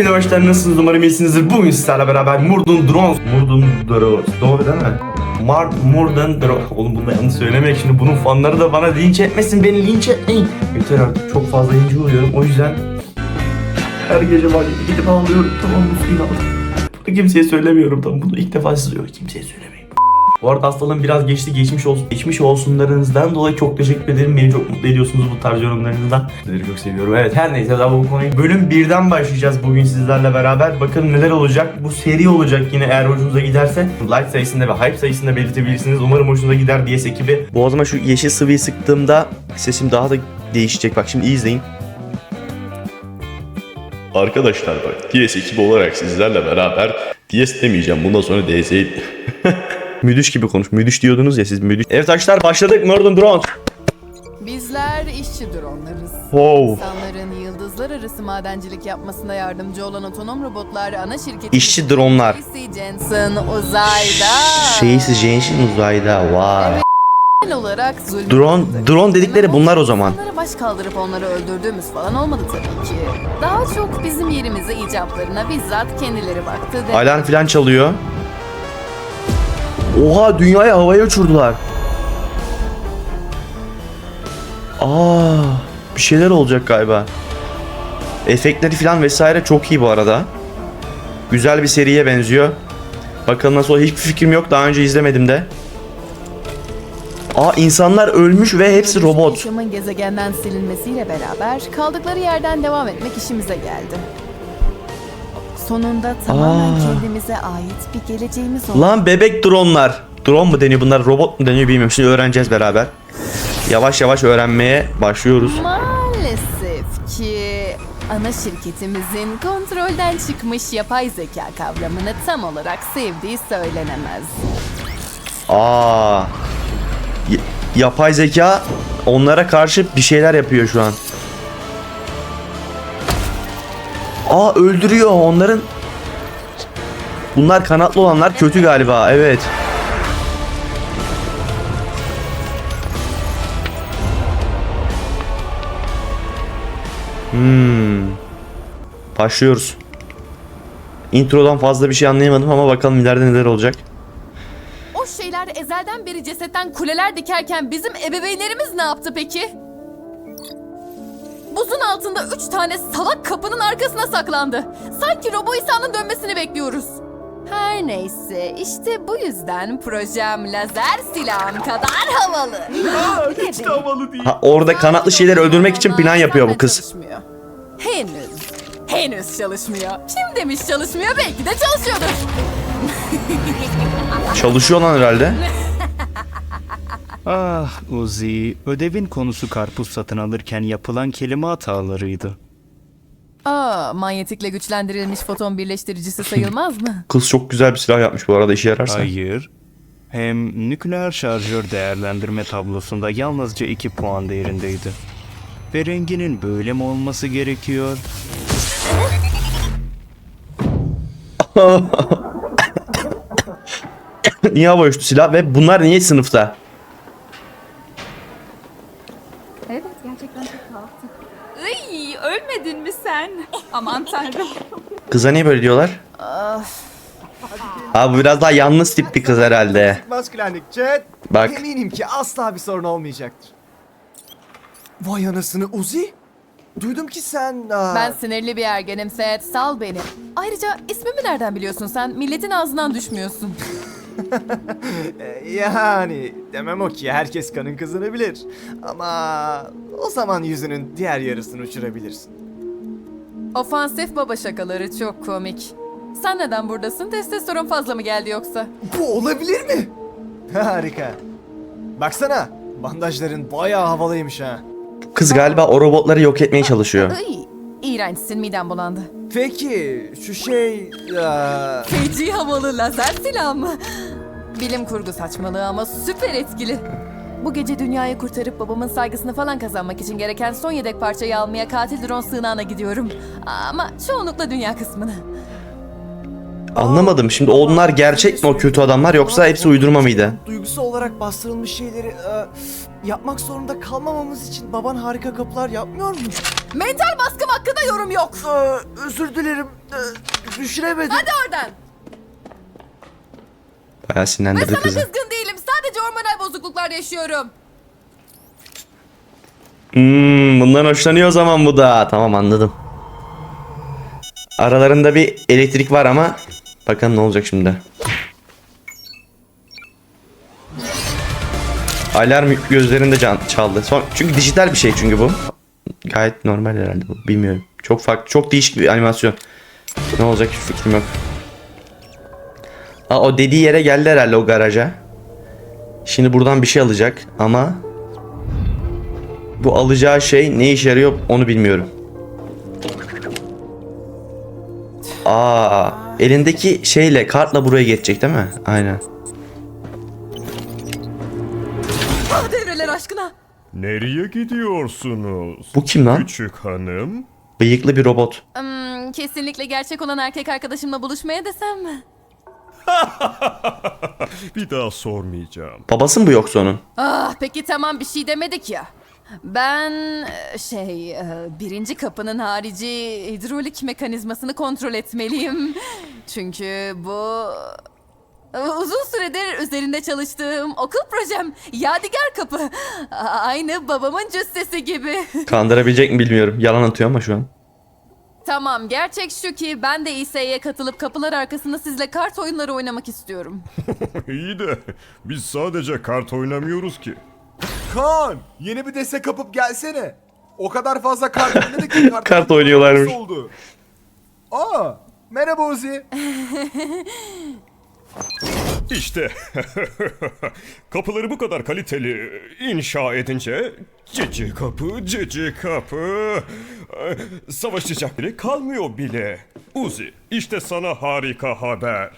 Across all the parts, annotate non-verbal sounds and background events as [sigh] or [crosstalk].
Hepinize hoşlar nasılsınız umarım iyisinizdir. Bugün sizlerle beraber Murdun Drones. Murdun Drones. Doğru değil mi? Mar Murdun Drones. Oğlum bunu yanlış söylemek şimdi bunun fanları da bana linç etmesin. Beni linç etmeyin. Yeter artık çok fazla linç oluyorum. O yüzden her gece var gidip ağlıyorum. Tamam mı suyunu al. Bunu kimseye söylemiyorum. Tamam bunu ilk defa size söylüyorum. Kimseye söylemeyin. Bu arada hastalığım biraz geçti. Geçmiş olsun. Geçmiş olsunlarınızdan dolayı çok teşekkür ederim. Beni çok mutlu ediyorsunuz bu tarz yorumlarınızdan. Sizleri çok seviyorum. Evet her neyse daha bu konuyu. Bölüm 1'den başlayacağız bugün sizlerle beraber. Bakın neler olacak. Bu seri olacak yine eğer hoşunuza giderse. Like sayısında ve hype sayısında belirtebilirsiniz. Umarım hoşunuza gider DS ekibi. Boğazıma şu yeşil sıvıyı sıktığımda sesim daha da değişecek. Bak şimdi iyi izleyin. Arkadaşlar bak DS ekibi olarak sizlerle beraber DS demeyeceğim bundan sonra DS [laughs] Müdüş gibi konuş. Müdüş diyordunuz ya siz müdüş. Evet arkadaşlar başladık. Murder Drone. Bizler işçi dronlarız. Wow. İnsanların yıldızlar arası madencilik yapmasına yardımcı olan otonom robotlar ana şirketi... İşçi dronlar. Casey Jensen uzayda. Şeysi Jensen uzayda. Vay. Genel olarak zulüm. Drone- drone dedikleri bunlar o zaman. İnsanlara baş kaldırıp onları öldürdüğümüz falan olmadı tabii ki. Daha çok bizim yerimize icaplarına bizzat kendileri baktı. Alarm falan çalıyor. Oha dünyayı havaya uçurdular. Aa, bir şeyler olacak galiba. Efektleri falan vesaire çok iyi bu arada. Güzel bir seriye benziyor. Bakalım nasıl. Hiçbir fikrim yok. Daha önce izlemedim de. Aa insanlar ölmüş ve hepsi robot. Yaşamın gezegenden silinmesiyle beraber kaldıkları yerden devam etmek işimize geldi. Sonunda tamamen Aa. kendimize ait bir geleceğimiz oldu. Lan bebek dronlar. Drone mu deniyor bunlar? Robot mu deniyor bilmiyorum. Şimdi öğreneceğiz beraber. Yavaş yavaş öğrenmeye başlıyoruz. Maalesef ki ana şirketimizin kontrolden çıkmış yapay zeka kavramını tam olarak sevdiği söylenemez. Aa. Y- yapay zeka onlara karşı bir şeyler yapıyor şu an. Aa öldürüyor onların. Bunlar kanatlı olanlar kötü galiba. Evet. Hmm. Başlıyoruz. Introdan fazla bir şey anlayamadım ama bakalım ileride neler olacak. O şeyler ezelden beri cesetten kuleler dikerken bizim ebeveynlerimiz ne yaptı peki? Buzun altında üç tane salak kapının arkasına saklandı. Sanki Robo İsa'nın dönmesini bekliyoruz. Her neyse işte bu yüzden projem lazer silahım kadar havalı. [laughs] Ha, orada kanatlı şeyleri öldürmek için plan yapıyor bu kız. Çalışmıyor. Henüz. Henüz çalışmıyor. Kim demiş çalışmıyor belki de çalışıyordur. Çalışıyor lan herhalde. [laughs] Ah Uzi, ödevin konusu karpuz satın alırken yapılan kelime hatalarıydı. Aa, manyetikle güçlendirilmiş foton birleştiricisi sayılmaz mı? [laughs] Kız çok güzel bir silah yapmış bu arada işe yararsa. Hayır. Hem nükleer şarjör değerlendirme tablosunda yalnızca 2 puan değerindeydi. Ve renginin böyle mi olması gerekiyor? [laughs] niye hava uçtu silah ve bunlar niye sınıfta? Kıza niye böyle diyorlar? Abi bu biraz daha yalnız tip bir kız herhalde. Bak. Eminim ki asla bir sorun olmayacaktır. Vay anasını Uzi. Duydum ki sen... aa, Ben sinirli bir ergenim Seth, sal beni. Ayrıca ismimi nereden biliyorsun sen? Milletin ağzından düşmüyorsun. [laughs] e, Yani demem o ki herkes kanın kızını bilir. Ama o zaman yüzünün diğer yarısını uçurabilirsin. Ofansif baba şakaları çok komik. Sen neden buradasın? Testosteron fazla mı geldi yoksa? Bu olabilir mi? [laughs] Harika. Baksana bandajların bayağı havalıymış ha. Kız galiba o robotları yok etmeye çalışıyor. [laughs] Iy, iğrençsin midem bulandı. Peki şu şey... aa, Feci havalı lazer silah mı? Bilim kurgu saçmalığı ama süper etkili. Bu gece dünyayı kurtarıp babamın saygısını falan kazanmak için gereken son yedek parçayı almaya katil drone sığınağına gidiyorum. Ama çoğunlukla dünya kısmını. Anlamadım şimdi onlar gerçek mi o kötü adamlar yoksa hepsi uydurma mıydı? Duygusal olarak bastırılmış şeyleri e, yapmak zorunda kalmamamız için baban harika kapılar yapmıyor mu? Mental baskım hakkında yorum yok. özür dilerim. düşüremedim. Hadi oradan. Bayağı sinirlendirdi sana kızı. kızgın değilim. Sadece hormonal bozukluklar yaşıyorum. Hmm, bundan hoşlanıyor o zaman bu da. Tamam anladım. Aralarında bir elektrik var ama bakalım ne olacak şimdi. Alarm gözlerinde can çaldı. Son, çünkü dijital bir şey çünkü bu. Gayet normal herhalde bu. Bilmiyorum. Çok farklı, çok değişik bir animasyon. Ne olacak hiç fikrim yok. Aa, o dediği yere geldi herhalde o garaja. Şimdi buradan bir şey alacak ama bu alacağı şey ne işe yarıyor onu bilmiyorum. Aa, elindeki şeyle kartla buraya geçecek değil mi? Aynen. Ah devreler aşkına. Nereye gidiyorsunuz? Bu kim lan? Küçük hanım. Bıyıklı bir robot. Hmm, kesinlikle gerçek olan erkek arkadaşımla buluşmaya desem mi? [laughs] Bir daha sormayacağım. Babası mı bu yoksa onun? Ah peki tamam bir şey demedik ya. Ben e, şey e, birinci kapının harici hidrolik mekanizmasını kontrol etmeliyim. Çünkü bu e, uzun süredir üzerinde çalıştığım okul projem Yadigar Kapı. A- Aynı babamın cüssesi gibi. Kandırabilecek mi bilmiyorum. Yalan atıyor ama şu an. Tamam gerçek şu ki ben de İS'ye katılıp kapılar arkasında sizle kart oyunları oynamak istiyorum. [laughs] İyi de biz sadece kart oynamıyoruz ki. Kaan yeni bir destek kapıp gelsene. O kadar fazla kart oynadık ki [laughs] kart, Kart oynuyorlarmış. Nasıl oldu? Aa merhaba Uzi. [laughs] İşte [laughs] kapıları bu kadar kaliteli inşa edince cici kapı cici kapı e, savaşacak biri kalmıyor bile. Uzi işte sana harika haber.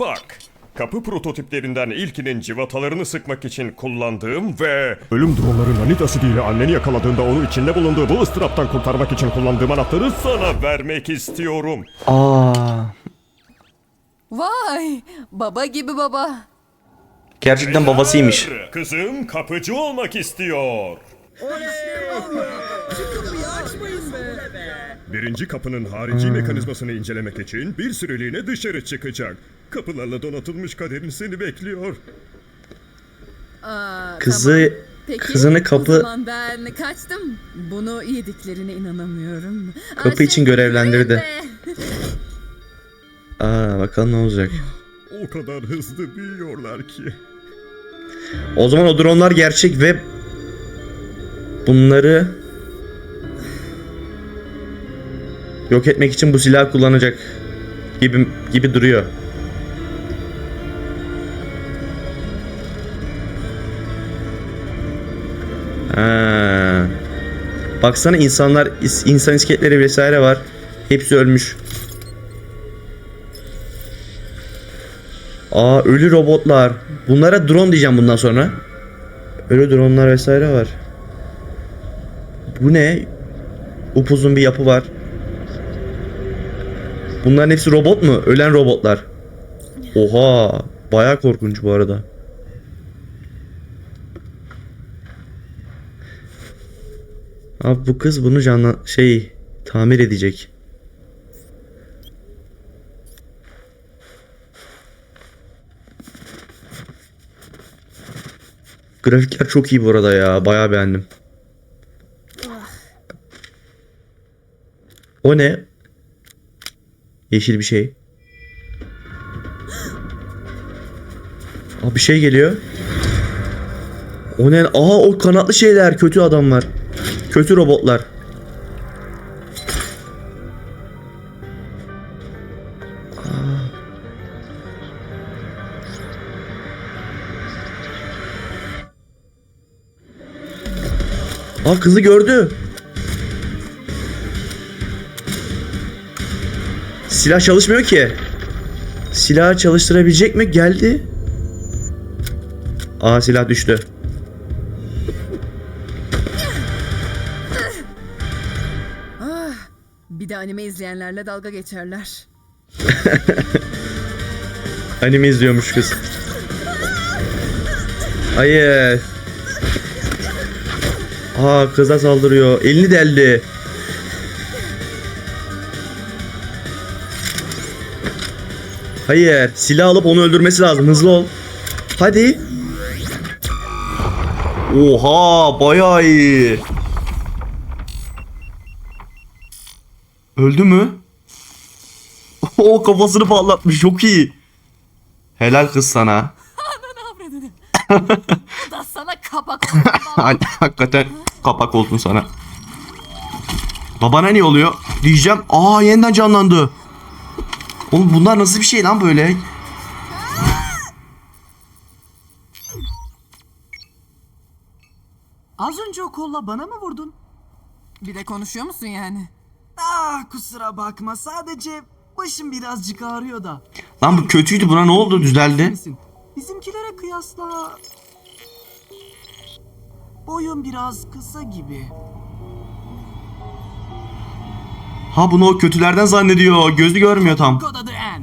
Bak kapı prototiplerinden ilkinin civatalarını sıkmak için kullandığım ve Ölüm dronları lanet asidiyle anneni yakaladığında onu içinde bulunduğu bu ıstıraptan kurtarmak için kullandığım anahtarı sana vermek istiyorum. Aa, Vay baba gibi baba. gerçekten babasıymış. Kızım kapıcı olmak istiyor. Birinci kapının harici mekanizmasını incelemek için bir süreliğine dışarı çıkacak. Kapılarla donatılmış kaderin seni bekliyor. Aa, Kızı Peki, kızını O kapı zaman ben kaçtım. Bunu yediklerine inanamıyorum. Kapı Aa, için şey, görevlendirdi. yürüyün. [laughs] Aa, bakalım ne olacak. O kadar hızlı büyüyorlar ki. O zaman o dronlar gerçek ve bunları yok etmek için bu silahı kullanacak gibi gibi duruyor. Ha. Baksana insanlar insan iskeletleri vesaire var. Hepsi ölmüş. Aa ölü robotlar. Bunlara drone diyeceğim bundan sonra. Ölü dronelar vesaire var. Bu ne? Upuzun bir yapı var. Bunların hepsi robot mu? Ölen robotlar. Oha, baya korkunç bu arada. Abi bu kız bunu canlan şey tamir edecek. Grafikler çok iyi bu arada ya. Bayağı beğendim. O ne? Yeşil bir şey. Aa bir şey geliyor. O ne? Aha o kanatlı şeyler. Kötü adamlar. Kötü robotlar. Aa kızı gördü. Silah çalışmıyor ki. Silahı çalıştırabilecek mi? Geldi. Aa silah düştü. Bir de anime izleyenlerle dalga geçerler. [laughs] Anime izliyormuş kız. Hayır. Aha kıza saldırıyor. Elini deldi. Hayır. Silah alıp onu öldürmesi lazım. Hızlı ol. Hadi. Oha bayağı iyi. Öldü mü? [laughs] O kafasını patlatmış. Çok iyi. Helal kız sana. [laughs] Ananı. Bu da sana kabak. [laughs] Hakikaten kapak oldun sana. Babana ne oluyor? Diyeceğim. Aa yeniden canlandı. Oğlum bunlar nasıl bir şey lan böyle? Az önce o kolla bana mı vurdun? Bir de konuşuyor musun yani? Ah kusura bakma sadece başım birazcık ağrıyor da. Lan bu kötüydü buna ne oldu düzeldi. Bizimkilere kıyasla... Boyun biraz kısa gibi. Ha bunu o kötülerden zannediyor. Gözü görmüyor tam. Kod adı Ann.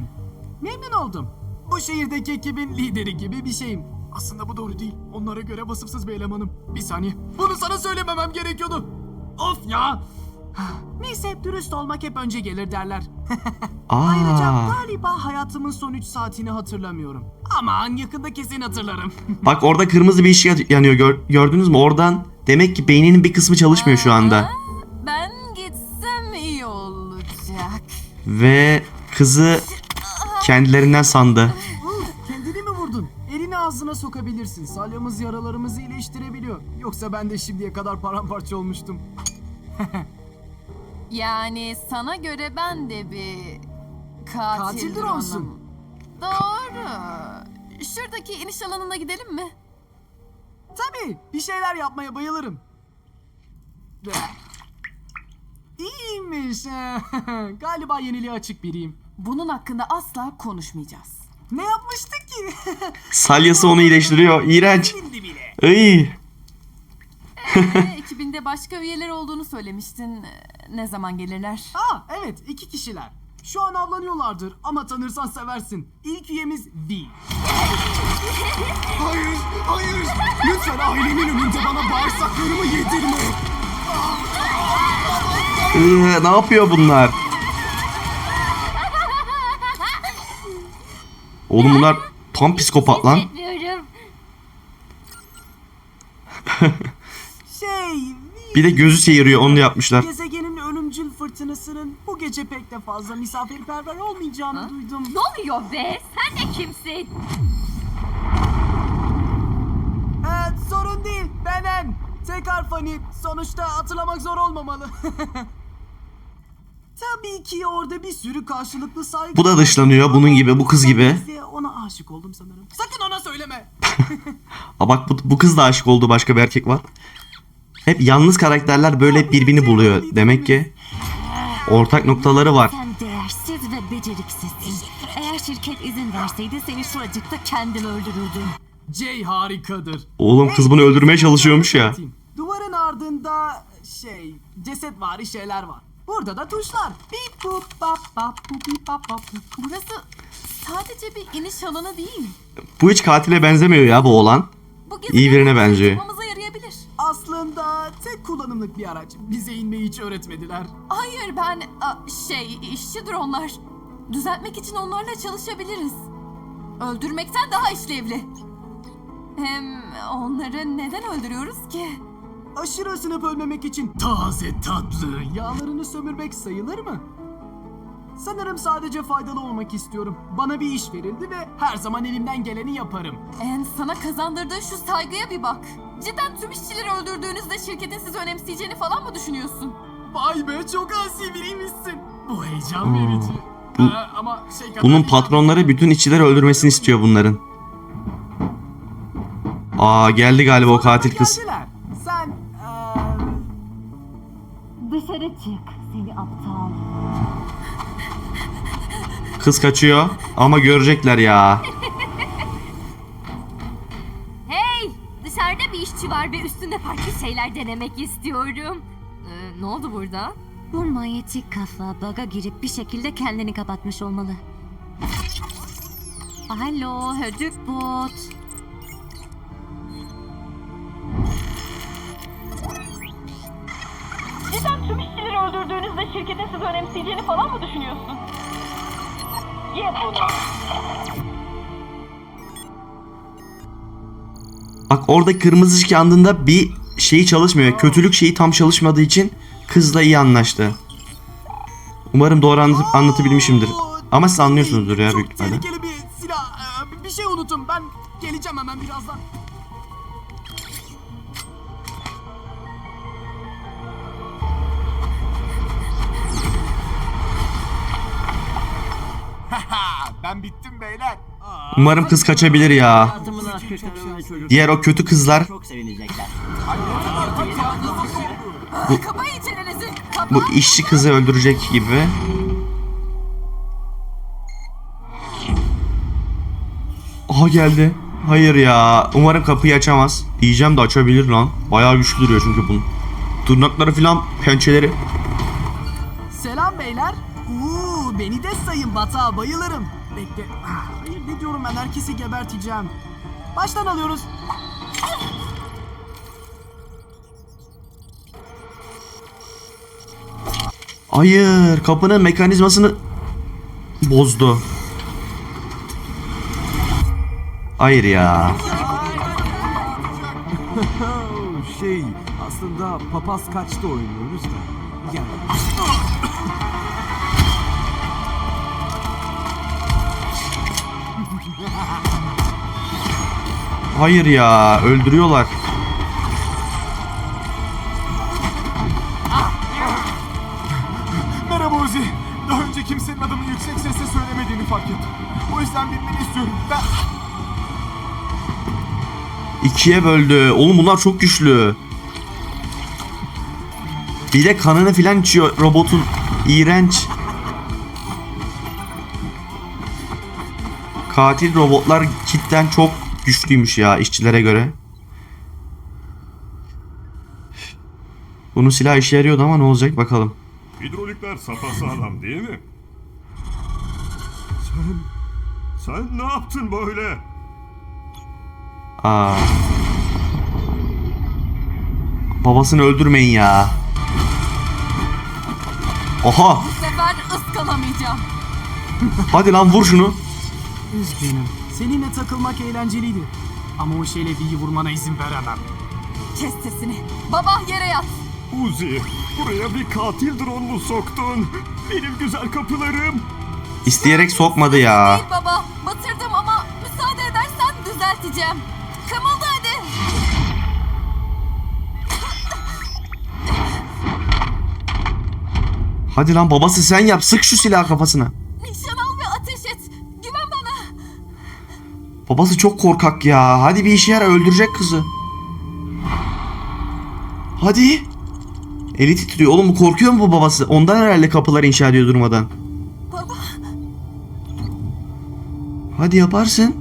Memnun oldum. Bu şehirdeki ekibin lideri gibi bir şeyim. Aslında bu doğru değil. Onlara göre vasıfsız bir elemanım. Bir saniye. Bunu sana söylememem gerekiyordu. Of ya. Neyse dürüst olmak hep önce gelir derler. Ayrıca Aa. galiba hayatımın son 3 saatini hatırlamıyorum. Aman yakında kesin hatırlarım. [laughs] Bak orada kırmızı bir ışık yanıyor. Gör- gördünüz mü? Oradan demek ki beyninin bir kısmı çalışmıyor şu anda. Ben gitsem iyi olacak. Ve kızı kendilerinden sandı. Kendini mi vurdun? Elini ağzına sokabilirsin. Salyamız yaralarımızı iyileştirebiliyor. Yoksa ben de şimdiye kadar paramparça olmuştum. [laughs] Yani sana göre ben de bir katil, Katil drone'sun. Doğru. Şuradaki iniş alanına gidelim mi? Tabii bir şeyler yapmaya bayılırım. İyiymiş. [laughs] Galiba yeniliğe açık biriyim. Bunun hakkında asla konuşmayacağız. Ne yapmıştık ki? [laughs] Salyası onu iyileştiriyor. İğrenç. Bildi bile. Iy. Ee, [laughs] ekibinde başka üyeler olduğunu söylemiştin. Ne zaman gelirler? Aa evet iki kişiler. Şu an avlanıyorlardır ama tanırsan seversin. İlk üyemiz V. Hayır, hayır. Lütfen ailemin önünde bana bağırsaklarımı yedirme. Iy, ne yapıyor bunlar? Oğlum bunlar tam psikopat lan. Şey, Bir de gözü seyiriyor onu da yapmışlar. ölümcül fırtınasının bu gece pek de fazla misafirperver olmayacağını duydum. Ne oluyor be? Sen de kimsin? Evet, sorun değil. Benem. Tekrar Fanny. Sonuçta hatırlamak zor olmamalı. [laughs] Tabii ki orada bir sürü karşılıklı saygı. Bu da dışlanıyor bunun gibi bu kız gibi. Neyse, Ona aşık oldum sanırım. Sakın ona söyleme. [laughs] Ha bak bu, bu kız da aşık olduğu başka bir erkek var. Hep yalnız karakterler böyle hep birbirini buluyor. Demek ki ortak noktaları var. Sen değersiz ve beceriksizsin. Eğer şirket izin verseydi seni şuracıkta kendim öldürürdüm. Jay harikadır. Oğlum kız bunu öldürmeye çalışıyormuş ya. Duvarın ardında şey cesetvari şeyler var. Burada da tuşlar. Bip bup bap bap bup bip bap bap. Burası sadece bir iniş alanı değil. Bu hiç katile benzemiyor ya bu oğlan. Bu İyi birine benziyor. Yarayabilir. Aslında tek kullanımlık bir araç. Bize inmeyi hiç öğretmediler. Hayır ben a, şey işçidir onlar. Düzeltmek için onlarla çalışabiliriz. Öldürmekten daha işlevli. Hem onları neden öldürüyoruz ki? Aşırı ısınıp ölmemek için taze tatlı yağlarını sömürmek sayılır mı? Sanırım sadece faydalı olmak istiyorum. Bana bir iş verildi ve her zaman elimden geleni yaparım. En sana kazandırdığı şu saygıya bir bak. Cidden tüm işçileri öldürdüğünüzde şirketin sizi önemseyeceğini falan mı düşünüyorsun? Vay be çok asi biriymişsin. Bu heyecan verici. Bu- Aa, ama şey kadar Bunun patronları bütün işçileri öldürmesini istiyor bunların. Aa geldi galiba o katil kız. Geldiler. Kız kaçıyor ama görecekler ya. Hey! Dışarıda bir işçi var ve üstünde farklı şeyler denemek istiyorum. Ee, ne oldu burada? Bu manyetik kafa baga girip bir şekilde kendini kapatmış olmalı. Alo, hödük bot. Cidden tüm işçileri öldürdüğünüzde şirketin sizi önemseyeceğini falan mı düşünüyorsun? Ye bunu. Bak orada kırmızı ışık yandığında bir şeyi çalışmıyor. Kötülük şeyi tam çalışmadığı için kızla iyi anlaştı. Umarım doğru anlatıp, anlatabilmişimdir. Ama siz anlıyorsunuzdur ya büyük ihtimalle. Bir silah. Ee, bir şey unuttum. Ben geleceğim hemen birazdan. [laughs] ben bittim beyler. Umarım kız kaçabilir ya. Diğer o kötü kızlar. Kapa. bu işçi kızı öldürecek gibi. Aha geldi. Hayır ya. Umarım kapıyı açamaz. Diyeceğim de açabilir lan. Bayağı güçlü duruyor çünkü bunun. Tırnakları filan pençeleri. Selam beyler. Beni de sayın batağa bayılırım. Bekle. Ah, Hayır ne diyorum ben herkesi geberteceğim. Baştan alıyoruz. Hayır, kapının mekanizmasını bozdu. Hayır ya. [laughs] Şey, aslında papaz kaçta oynuyoruz da. Yani Hayır ya, öldürüyorlar. Merhaba Uzi. Daha önce kimsenin adımı yüksek sesle söylemediğini fark ettim. O yüzden bilmeni istiyorum. Ben... İkiye böldü. Oğlum bunlar çok güçlü. Bir de kanını filan içiyor robotun. İğrenç. Katil robotlar cidden çok güçlüymüş ya işçilere göre. Bunun silahı işe yarıyordu ama ne olacak bakalım. Hidrolikler sapasağlam değil mi? Sen... Sen ne yaptın böyle? Aa. Babasını öldürmeyin ya. Oha! Bu sefer ıskalamayacağım. Hadi lan vur şunu. Üzgünüm. Seninle takılmak eğlenceliydi. Ama o şeyle bir vurmana izin veremem. Kes sesini. Baba yere yat. Uzi, buraya bir katil drone mu soktun? Benim güzel kapılarım. İsteyerek sokmadı ya. Değil baba. Batırdım ama müsaade edersen düzelteceğim. Kımıldı hadi. Hadi lan babası sen yap. Sık şu silahı kafasına. Nişan al ve ateş et. Güven bana. Babası çok korkak ya. Hadi bir işe yara öldürecek kızı. Hadi. Eli titriyor. Oğlum bu korkuyor mu bu babası? Ondan herhalde kapıları inşa ediyor durmadan. Baba. Hadi yaparsın.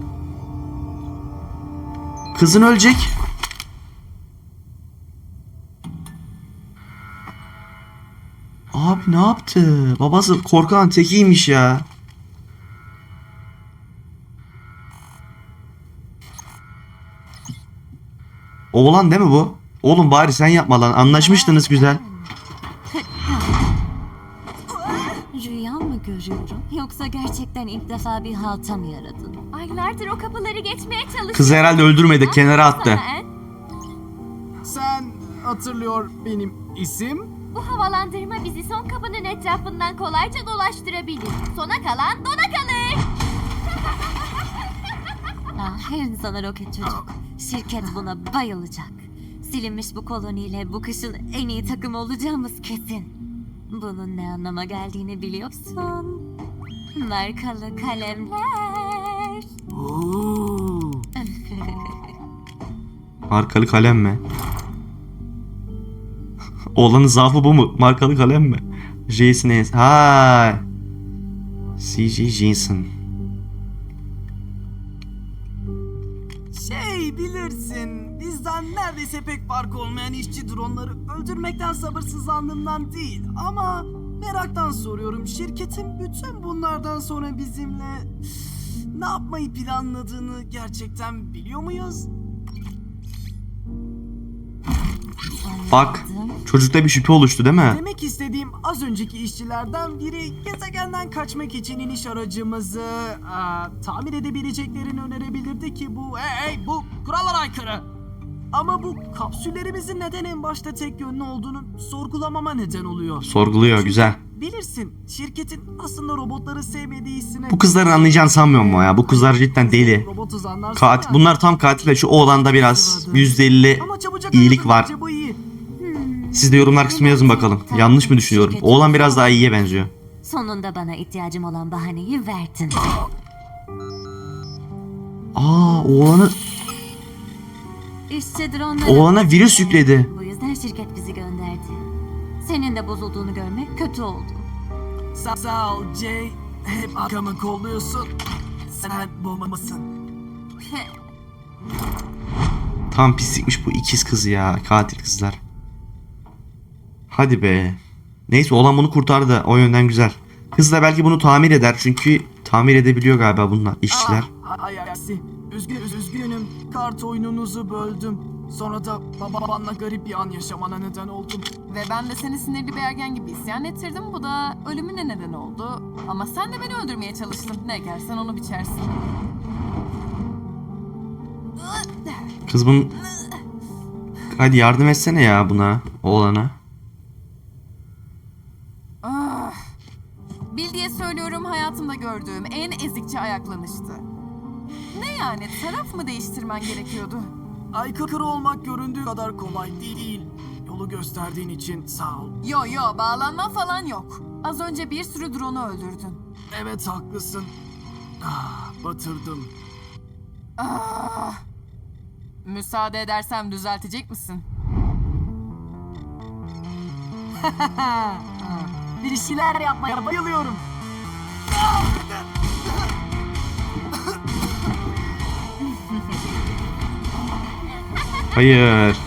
Kızın ölecek. Abi ne yaptı? Babası korkan tekiymiş ya. Oğlan değil mi bu? Oğlum bari sen yapma lan. Anlaşmıştınız güzel. Rüya mı görüyorum? Yoksa gerçekten ilk defa bir halta mı yaradın? Aylardır o kapıları geçmeye çalışıyorum. Kızı herhalde öldürmedi. Kenara attı. Sen hatırlıyor benim isim? Bu havalandırma bizi son kapının etrafından kolayca dolaştırabilir. Sona kalan dona kalır. ah, insana roket çocuk. Şirket buna bayılacak. Silinmiş bu koloniyle bu kışın en iyi takım olacağımız kesin. Bunun ne anlama geldiğini biliyorsun. Markalı kalemler. Markalı kalem mi? Oğlanın zaafı bu mu? Markalı kalem mi? Jason. Ha. CJ Jason. Bizden neredeyse pek fark olmayan işçi dronları öldürmekten sabırsızlandığımdan değil ama meraktan soruyorum. Şirketin bütün bunlardan sonra bizimle ne yapmayı planladığını gerçekten biliyor muyuz? Bak. Çocukta bir şüphe oluştu değil mi? Demek istediğim az önceki işçilerden biri gezegenden kaçmak için iniş aracımızı aa, tamir edebileceklerini önerebilirdi ki bu hey, hey bu kurallara aykırı. Ama bu kapsüllerimizin neden en başta tek yönlü olduğunu sorgulamama neden oluyor. Sorguluyor güzel. Bilirsin şirketin aslında robotları sevmediği hissine... Bu kızların anlayacağını sanmıyorum ama ya. Bu kızlar cidden deli. Robotuz anlarsın Katil, ya. bunlar tam katil ve şu oğlanda biraz %50 Ama çabucak iyilik ayırdık, var. iyi. Siz de yorumlar kısmına yazın bakalım. Yanlış mı düşünüyorum? Oğlan biraz daha iyiye benziyor. Sonunda bana ihtiyacım olan bahaneyi verdin. Aa oğlanı İşçi dronları... oğlana virüs yükledi. Bu yüzden şirket bizi gönderdi. Senin de bozulduğunu görmek kötü oldu. Sa sağ ol Jay. Hep arkamı kolluyorsun. Sen bombamasın. [laughs] Tam pislikmiş bu ikiz kız ya. Katil kızlar. Hadi be. Neyse oğlan bunu kurtardı. O yönden güzel. Kız da belki bunu tamir eder. Çünkü tamir edebiliyor galiba bunlar işçiler. Ah, ay aksi. Üzgün, üz- üzgünüm. Kart oyununuzu böldüm. Sonra da babanla garip bir an yaşamana neden oldum. Ve ben de seni sinirli bir ergen gibi isyan ettirdim. Bu da ölümüne neden oldu. Ama sen de beni öldürmeye çalıştın. Ne ekersen onu biçersin. Kız bunun... Hadi yardım etsene ya buna. Oğlana. Ah. Bil diye söylüyorum hayatımda gördüğüm en ezikçe ayaklanıştı. Ne yani taraf mı değiştirmen gerekiyordu? Aykırı olmak göründüğü kadar kolay değil. Yolu gösterdiğin için sağ ol. Yo yo bağlanma falan yok. Az önce bir sürü drone'u öldürdün. Evet haklısın. Ah, batırdım. Ah. Müsaade edersem düzeltecek misin? [laughs] Bir şeyler yapmaya bayılıyorum. Hayır.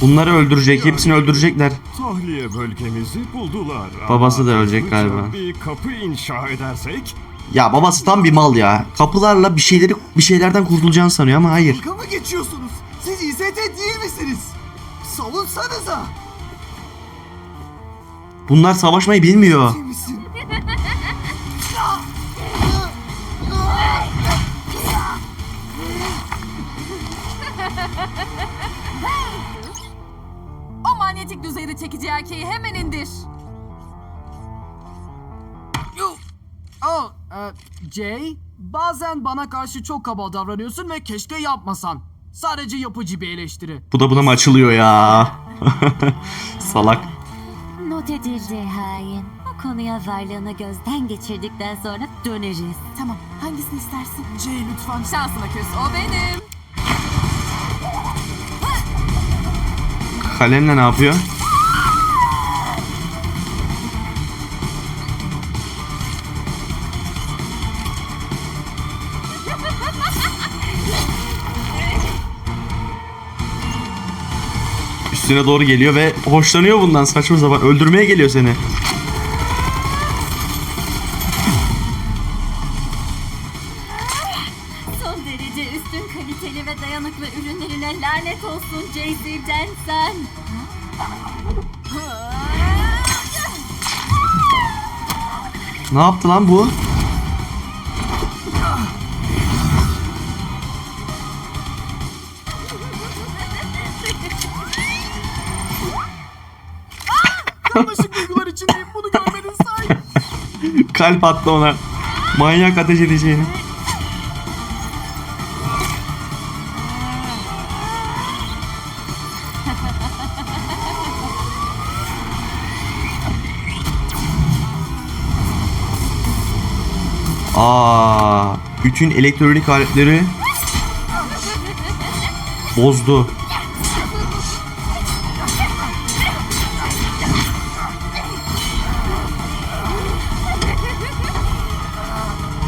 Bunları öldürecek. Hepsini öldürecekler. Tahliye bölgemizi buldular. Babası da ölecek galiba. Bir kapı inşa edersek Ya babası tam bir mal ya. Kapılarla bir şeyleri bir şeylerden kurtulacağını sanıyor ama hayır. Dalga mı geçiyorsunuz? Siz İZT değil misiniz? Savunsanıza. Bunlar savaşmayı bilmiyor. misin? O manyetik düzeyde çekici erkeği hemen indir. Oh, e, Jay, bazen bana karşı çok kaba davranıyorsun ve keşke yapmasan. Sadece yapıcı bir eleştiri. Bu da buna mı açılıyor ya? [laughs] Salak. Not edildi hain. Bu konuya varlığını gözden geçirdikten sonra döneriz. Tamam hangisini istersin? Jay lütfen. Şansına küs o benim. Kalemle ne yapıyor? Üstüne doğru geliyor ve hoşlanıyor bundan saçma sapan. Öldürmeye geliyor seni. Son derece üstün kaliteli ve dayanıklı ürünlerine lanet olsun JC'den sen. Ne yaptı lan bu? Karmaşık duygular içindeyim. Bunu görmedin say. Kalp attı ona. Manyak ateş edeceğini. Bütün elektronik aletleri bozdu.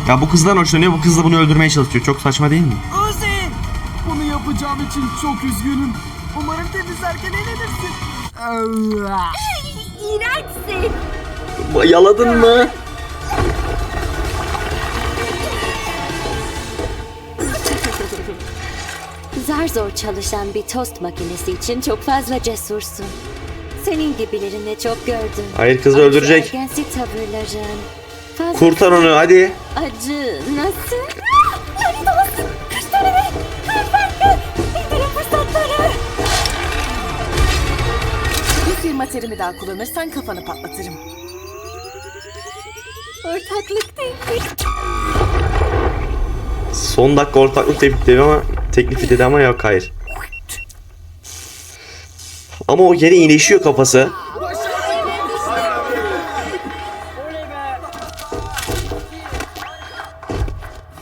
Ya bu kızdan hoşlanıyor, bu kız da bunu öldürmeye çalışıyor. Çok saçma değil mi? Uzi! Bunu yapacağım için çok üzgünüm. Umarım temizlerken eğlenirsin. Allah! İğrençsin. Yaladın mı? Zar zor çalışan bir tost makinesi için çok fazla cesursun. Senin gibilerini çok gördüm. Hayır kızı öldürecek. Ergensi tavırların. Fazla Kurtar onu hadi. Acı nasıl? Lanet olsun. Kışları her farkı. İndirin. Bir firma daha kullanırsan kafanı patlatırım. Ortaklık değil. Son dakika ortaklık deyip ama teklifi dedi ama yok hayır. Ama o yere iyileşiyor kafası.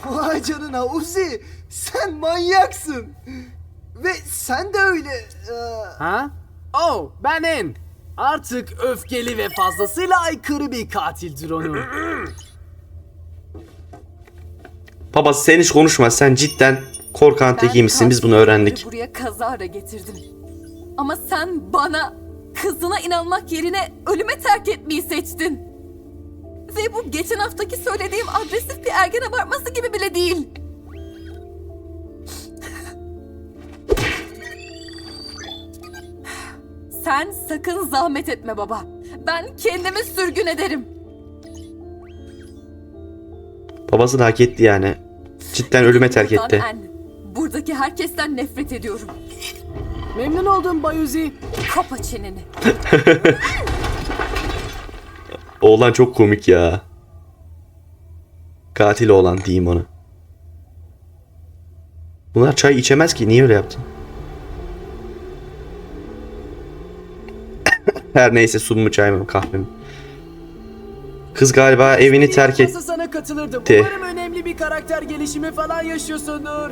Vay canına Uzi sen manyaksın. Ve sen de öyle. e, Ha? Oh ben En. Artık öfkeli ve fazlasıyla aykırı bir katil drone'u. Baba sen hiç konuşma sen cidden korkan tekiymişsin biz bunu öğrendik. Buraya kazara getirdim. Ama sen bana kızına inanmak yerine ölüme terk etmeyi seçtin. Ve bu geçen haftaki söylediğim agresif bir ergen abartması gibi bile değil. Sen sakın zahmet etme baba. Ben kendimi sürgün ederim. Babası da hak etti yani. Cidden ölüme terk etti. Buradaki herkesten nefret ediyorum. Memnun oldum Bay Uzi. Kapa çeneni. [laughs] Oğlan çok komik ya. Katil oğlan diyeyim onu. Bunlar çay içemez ki. Niye öyle yaptın? [laughs] Her neyse su mu çay mı kahve mi? Kız galiba evini terk et. Nasıl sana katılırdım. etti. Umarım önemli bir karakter gelişimi falan yaşıyorsundur.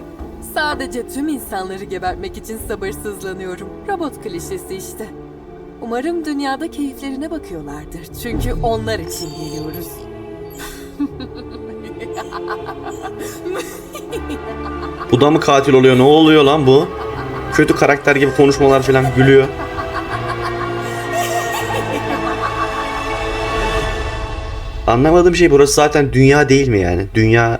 Sadece tüm insanları gebertmek için sabırsızlanıyorum. Robot klişesi işte. Umarım dünyada keyiflerine bakıyorlardır. Çünkü onlar için geliyoruz. [laughs] Bu da mı katil oluyor? Ne oluyor lan bu? Kötü karakter gibi konuşmalar falan gülüyor. Anlamadığım şey burası zaten dünya değil mi yani? Dünya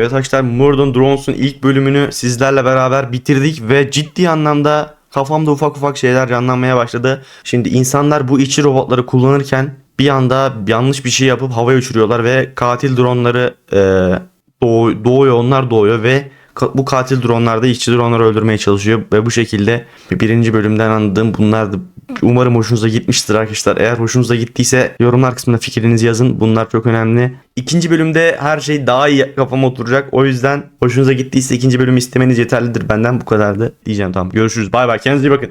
Evet arkadaşlar Murder Drones'un ilk bölümünü sizlerle beraber bitirdik ve ciddi anlamda kafamda ufak ufak şeyler canlanmaya başladı. Şimdi insanlar bu işçi robotları kullanırken bir anda yanlış bir şey yapıp havaya uçuruyorlar ve katil dronları e, doğ- doğuyor onlar doğuyor ve bu katil dronlar da işçi dronları öldürmeye çalışıyor ve bu şekilde birinci bölümden anladığım bunlar umarım hoşunuza gitmiştir arkadaşlar. Eğer hoşunuza gittiyse yorumlar kısmına fikrinizi yazın. Bunlar çok önemli. İkinci bölümde her şey daha iyi kafama oturacak. O yüzden hoşunuza gittiyse ikinci bölümü istemeniz yeterlidir. Benden bu kadardı diyeceğim tamam. Görüşürüz. Bay bay. Kendinize iyi bakın.